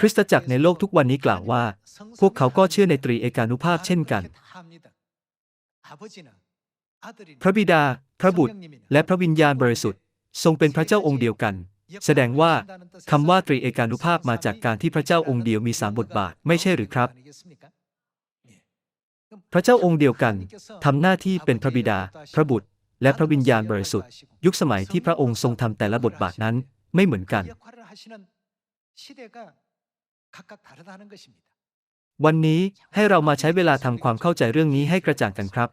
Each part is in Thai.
คริสตจักรในโลกทุกวันนี้กล่าวว่า พวกเขาก็เชื่อในตรีเอกานุภาพเช่นกัน พระบิดา พระบุตร และพระวิญญาณบริสุทธิ์ ทรงเป็นพระเจ้าองค์เดียวกัน แสดงว่าคำว่าตรีเอกานุภาพมาจากการที่พระเจ้าองค์เดียวมีสามบทบาทไม่ใช่หรือครับ พระเจ้าองค์เดียวกันทำหน้าที่เป็นพระบิดา พระบุตร และพระวิญญาณบริสุทธิ์ ยุคสมัยที่พระองค์ทรงทำแต่ละบทบาทนั้นไม่เหมือนกัน วันนี้ให้เรามาใช้เวลาทำความเข้าใจเรื่องนี้ให้กระจ่างกันครับ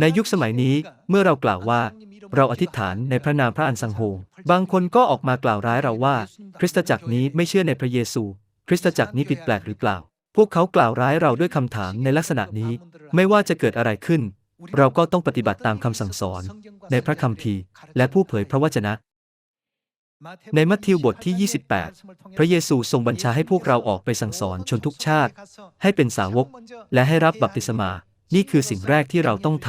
ในยุคสมัยนี้เมื่อเรากล่าวว่า เราอธิษฐานในพระนามพระอันสังโฆบางคนก็ออกมากล่าวร้ายเราว่า คริสตจักรนี้ไม่เชื่อในพระเยซู คริสตจักรนี้ผิดแปลกหรือเปล่า พวกเขากล่าวร้ายเราด้วยคำถามในลักษณะนี้ ไม่ว่าจะเกิดอะไรขึ้น เราก็ต้องปฏิบัติตามคำสั่งสอน ในพระคัมภีร์ และผู้เผยพระวจนะ ในมัทธิวบทที่ 28 พระเยซูทรงบัญชาให้พวกเราออกไปสั่งสอนชนทุกชาติ ให้เป็นสาวก และให้รับบัพติศมา นี่คือสิ่งแรกที่เราต้องท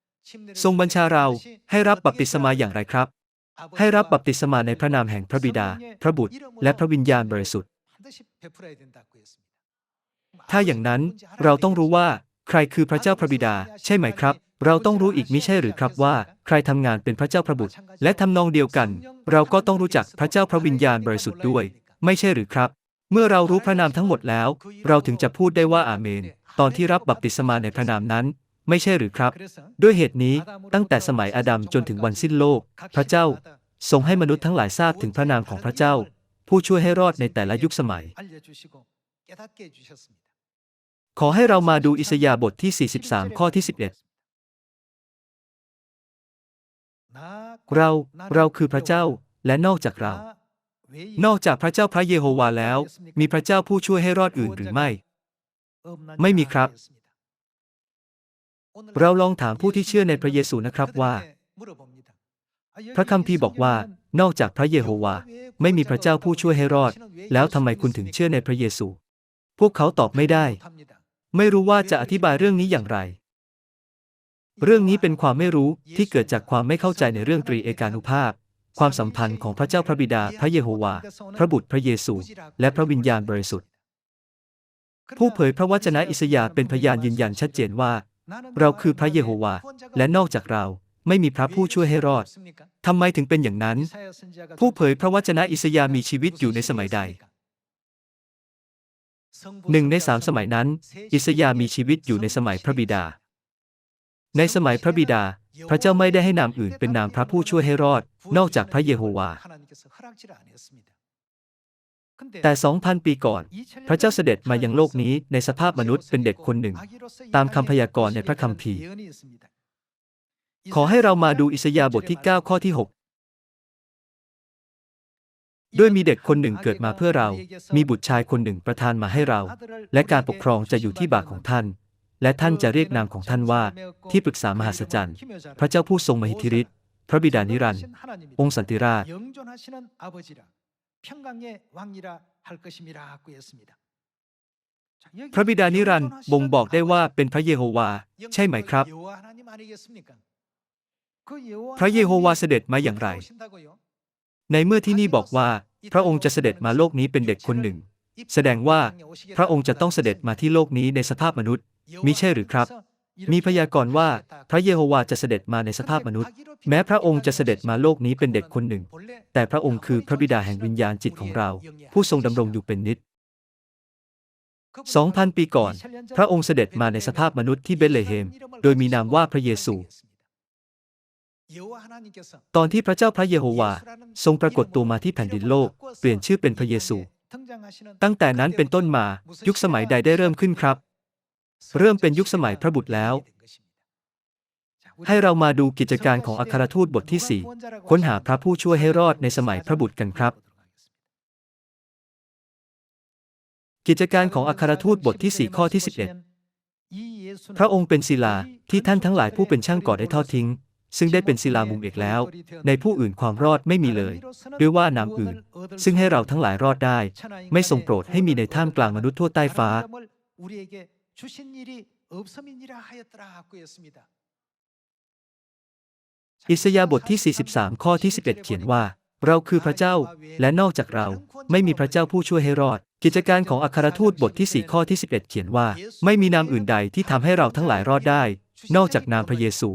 ำ ทรงบัญชาเราให้รับบัพติศมาอย่างไรครับ ให้รับบัพติศมาในพระนามแห่งพระบิดา พระบุตร และพระวิญญาณบริสุทธิ์ ถ้าอย่างนั้นเราต้องรู้ว่า ใครคือพระเจ้าพระบิดา ใช่ไหมครับ เราต้องรู้อีกมิใช่หรือครับว่า ใครทำงานเป็นพระเจ้าพระบุตร และทำนองเดียวกัน เราก็ต้องรู้จักพระเจ้าพระวิญญาณบริสุทธิ์ด้วย ไม่ใช่หรือครับ เมื่อเรารู้พระนามทั้งหมดแล้ว เราถึงจะพูดได้ว่าอาเมน ตอนที่รับบัพติศมาในพระนามนั้น ไม่ใช่หรือครับ ด้วยเหตุนี้ตั้งแต่สมัยอาดัมจนถึงวันสิ้นโลก พระเจ้า ทรงให้มนุษย์ทั้งหลายทราบถึงพระนามของพระเจ้า ผู้ช่วยให้รอดในแต่ละยุคสมัย ขอให้เรามาดูอิสยาห์บทที่ 43 ข้อที่ 11 เรา เราคือพระเจ้า และนอกจากเรา นอกจากพระเจ้าพระเยโฮวาแล้ว มีพระเจ้าผู้ช่วยให้รอดอื่นหรือไม่ ไม่มีครับ เราลองถามผู้ที่เชื่อในพระเยซูนะครับว่า พระคัมภีร์บอกว่า นอกจากพระเยโฮวา ไม่มีพระเจ้าผู้ช่วยให้รอด แล้วทำไมคุณถึงเชื่อในพระเยซู พวกเขาตอบไม่ได้ ไม่รู้ว่าจะอธิบายเรื่องนี้อย่างไร เรื่องนี้เป็นความไม่รู้ที่เกิดจากความไม่เข้าใจในเรื่องตรีเอกานุภาพ ความสัมพันธ์ของพระเจ้าพระบิดา พระเยโฮวา พระบุตรพระเยซู และพระวิญญาณบริสุทธิ์ ผู้เผยพระวจนะอิสยาห์เป็นพยานยืนยันชัดเจนว่า เราคือพระเยโฮวา และนอกจากเราไม่มีพระผู้ช่วยให้รอด ทำไมถึงเป็นอย่างนั้น ผู้เผยพระวจนะอิสยาห์มีชีวิตอยู่ในสมัยใด หนึ่งในสามสมัยนั้น อิสยาห์มีชีวิตอยู่ในสมัยพระบิดา ในสมัยพระบิดา พระเจ้าไม่ได้ให้นามอื่นเป็นนามพระผู้ช่วยให้รอด นอกจากพระเยโฮวา แต่สองพันปีก่อน พระเจ้าเสด็จมายังโลกนี้ในสภาพมนุษย์เป็นเด็กคนหนึ่ง ตามคำพยากรณ์ในพระคัมภีร์ ขอให้เรามาดูอิสยาห์บทที่ 9 ข้อที่6 ด้วยมีเด็กคนหนึ่งเกิดมาเพื่อเรา มีบุตรชายคนหนึ่งประทานมาให้เรา และการปกครองจะอยู่ที่บ่าของท่าน และท่านจะเรียกนามของท่านว่า ที่ปรึกษามหัศจรรย์ พระเจ้าผู้ทรงมหิทธิฤทธิ์ พระบิดานิรันดร์ องค์สันติราช พระบิดานิรันดร์บ่งบอกได้ว่าเป็นพระเยโฮวา ใช่ไหมครับ พระเยโฮวาเสด็จมาอย่างไร ในเมื่อที่นี่บอกว่า พระองค์จะเสด็จมาโลกนี้เป็นเด็กคนหนึ่ง แสดงว่าพระองค์จะต้องเสด็จมาที่โลกนี้ในสภาพมนุษย์มิใช่หรือครับ มีพยากรณ์ว่าพระเยโฮวาจะเสด็จมาในสภาพมนุษย์ แม้พระองค์จะเสด็จมาโลกนี้เป็นเด็กคนหนึ่ง แต่พระองค์คือพระบิดาแห่งวิญญาณจิตของเรา ผู้ทรงดำรงอยู่เป็นนิจสองพันปีก่อน พระองค์เสด็จมาในสภาพมนุษย์ที่เบธเลเฮม โดยมีนามว่าพระเยซู ตอนที่พระเจ้าพระเยโฮวาทรงปรากฏตัวมาที่แผ่นดินโลก เปลี่ยนชื่อเป็นพระเยซู ตั้งแต่นั้นเป็นต้นมายุคสมัยใดได้เริ่มขึ้นครับ เริ่มเป็นยุคสมัยพระบุตรแล้ว ให้เรามาดูกิจการของอัครทูตบทที่ 4 ค้นหาพระผู้ช่วยให้รอดในสมัยพระบุตรกันครับ กิจการของอัครทูตบทที่ 4 ข้อที่ 11 พระองค์เป็นศิลาที่ท่านทั้งหลายผู้เป็นช่างก่อได้ทอดทิ้ง ซึ่งได้เป็นศิลามุมเอกแล้ว ในผู้อื่นความรอดไม่มีเลย ด้วยว่านามอื่น ซึ่งให้เราทั้งหลายรอดได้ ไม่ทรงโปรดให้มีในท่ามกลางมนุษย์ทั่วใต้ฟ้า อิสยาบทที่ 43 ข้อที่ 11 เขียนว่า เราคือพระเจ้า และนอกจากเรา ไม่มีพระเจ้าผู้ช่วยให้รอด กิจการของอัครทูตบทที่ 4 ข้อที่ 11 เขียนว่า ไม่มีนามอื่นใดที่ทำให้เราทั้งหลายรอดได้ นอกจากนามพระเยซู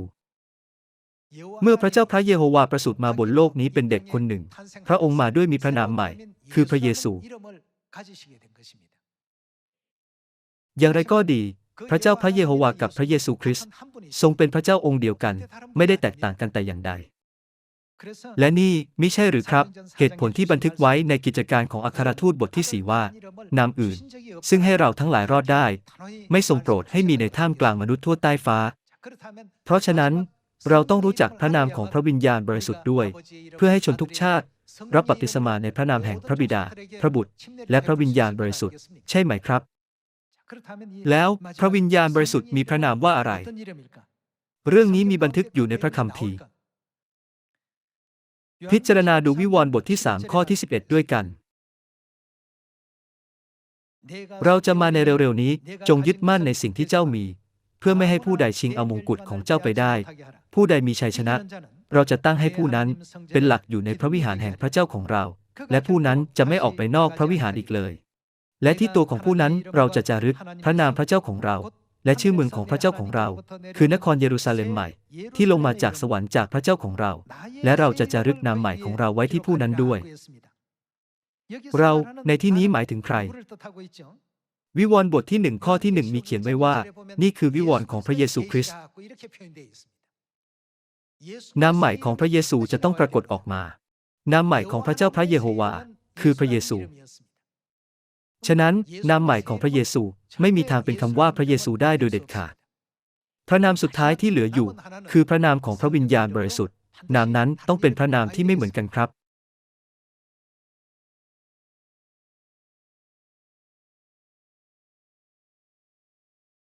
เมื่อพระเจ้าพระเยโฮวาประสูติมาบนโลกนี้เป็นเด็กคนหนึ่ง พระองค์มาด้วยมีพระนามใหม่ คือพระเยซู อย่างไรก็ดี พระเจ้าพระเยโฮวากับพระเยซูคริสต์ทรงเป็นพระเจ้าองค์เดียวกัน ไม่ได้แตกต่างกันแต่อย่างใด และนี่มิใช่หรือครับ เหตุผลที่บันทึกไว้ในกิจการของอัครทูตบทที่4ว่า นามอื่น ซึ่งให้เราทั้งหลายรอดได้ ไม่ทรงโปรดให้มีในท่ามกลางมนุษย์ทั่วใต้ฟ้า เพราะฉะนั้น เราต้องรู้จักพระนามของพระวิญญาณบริสุทธิ์ด้วย เพื่อให้ชนทุกชาติรับบัพติศมาในพระนามแห่งพระบิดา พระบุตร และพระวิญญาณบริสุทธิ์ ใช่ไหมครับ แล้วพระวิญญาณบริสุทธิ์มีพระนามว่าอะไร เรื่องนี้มีบันทึกอยู่ในพระคัมภีร์ พิจารณาดูวิวรณ์บทที่ 3 ข้อที่ 11 ด้วยกัน เราจะมาในเร็วๆนี้จงยึดมั่นในสิ่งที่เจ้ามี เพื่อไม่ให้ผู้ใดชิงเอามงกุฎของเจ้าไปได้ ผู้ใดมีชัยชนะ เราจะตั้งให้ผู้นั้นเป็นหลักอยู่ในพระวิหารแห่งพระเจ้าของเรา และผู้นั้นจะไม่ออกไปนอกพระวิหารอีกเลย และที่ตัวของผู้นั้นเราจะจารึกพระนามพระเจ้าของเรา และชื่อเมืองของพระเจ้าของเรา คือนครเยรูซาเล็มใหม่ ที่ลงมาจากสวรรค์จากพระเจ้าของเรา และเราจะจารึกนามใหม่ของเราไว้ที่ผู้นั้นด้วย เราในที่นี้หมายถึงใครวิวรณ์บทที่หนึ่งข้อที่หนึ่งมีเขียนไว้ว่า นี่คือวิวรณ์ของพระเยซูคริสต์ นามใหม่ของพระเยซูจะต้องปรากฏออกมา นามใหม่ของพระเจ้าพระเยโฮวา คือพระเยซู ฉะนั้น นามใหม่ของพระเยซูไม่มีทางเป็นคำว่าพระเยซูได้โดยเด็ดขาด พระนามสุดท้ายที่เหลืออยู่ คือพระนามของพระวิญญาณบริสุทธิ์ นามนั้นต้องเป็นพระนามที่ไม่เหมือนกันครับ